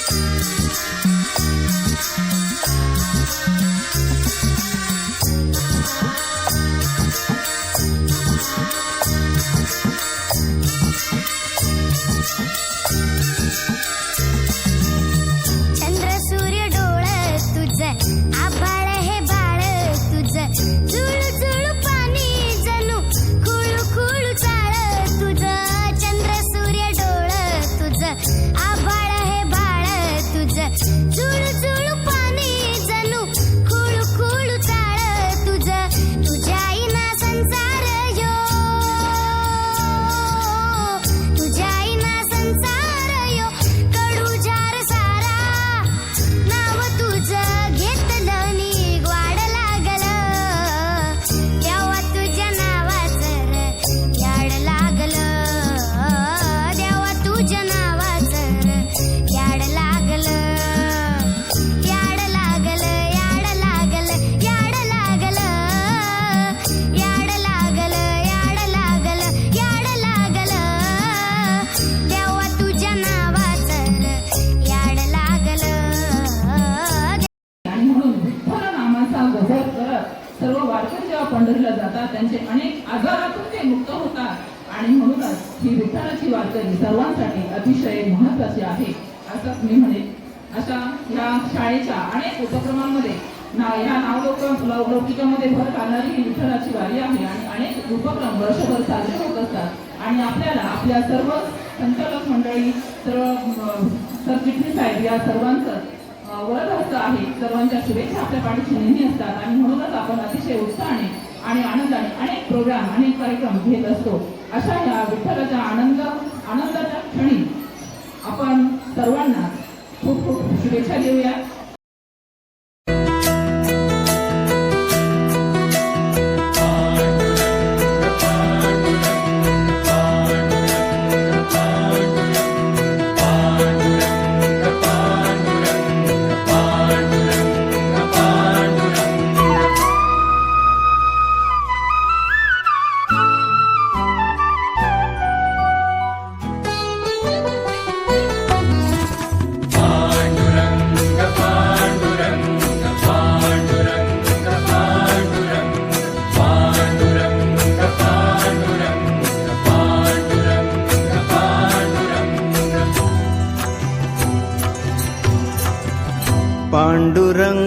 フフフフ。अतिशय महत्त्वाचे आहे असंच मी म्हणेन. अशा या शाळेच्या अनेक उपक्रमांमध्ये ना या नावलोक लौकिकामध्ये भर घालणारी ही विठ्ठलाची वारी आहे आणि अनेक उपक्रम वर्षभर साजरे होत असतात. आणि आपल्याला आपल्या सर्व संचालक मंडळी सर्व सरचिटणीस आहेत या सर्वांचं वरदहस्त आहे. सर्वांच्या शुभेच्छा आपल्या पाठीशी नेहमी असतात आणि म्हणूनच आपण अतिशय उत्साहाने आणि आनंदाने अनेक प्रोग्राम अनेक कार्यक्रम घेत असतो. अशा या विठ्ठलाच्या आनंद आनंदाच्या क्षणी आपण सर्वांना खूप खूप शुभेच्छा देऊया.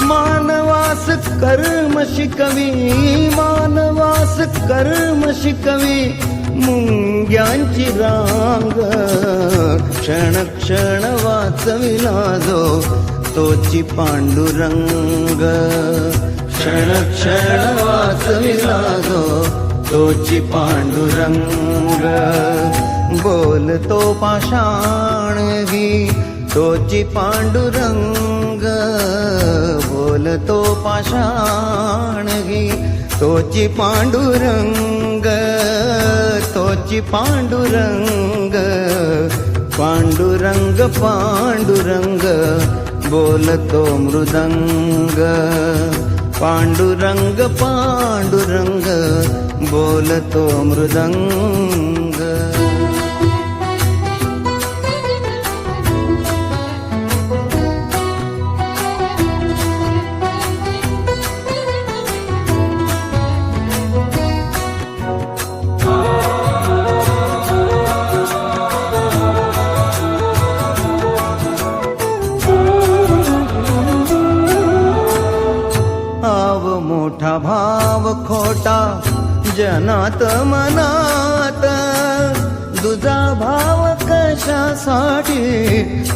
मानवास कर्म शिकवी मानवास कर्म शिकवी मुंग्यांची रांग. क्षण क्षण वाचविला जो तोची पांडुरंग. क्षण क्षण वाचविला जो तोची पांडुरंग. बोलतो पाषाणगी तोची पांडुरंग. बोलतो पाषाण घी तोची पांडुरंग तोची पांडुरंग पांडुरंग पांडुरंग बोलतो मृदंग पांडुरंग पांडुरंग बोलतो मृदंग जनात मनात. तुझा भाव कशासाठी?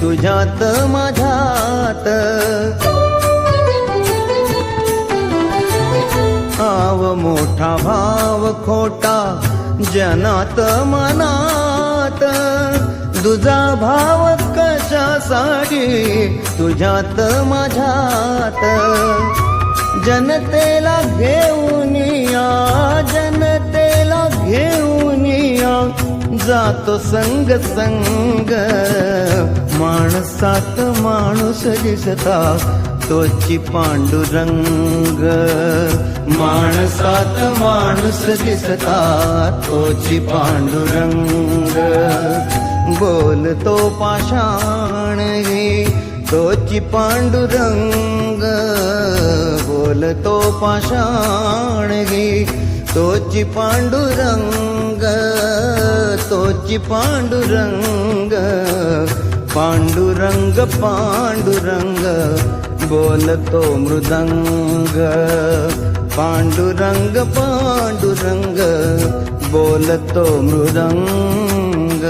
तुझ्यात माझ्यात. आव मोठा भाव खोटा जनात मनात. तुझा भाव कशासाठी? तुझ्यात माझ्यात. जनतेला घेऊन या जनतेला घेऊन या. जातो संग संग माणसात माणूस दिसता तोची पांडुरंग. माणसात माणूस दिसता तोची पांडुरंग. बोलतो पाषाणही तोची पांडुरंग बोलतो पाषाणगी तोची पांडुरंग तोची पांडुरंग पांडुरंग पांडुरंग बोलतो मृदंग. पांडुरंग पांडुरंग बोलतो मृदंग.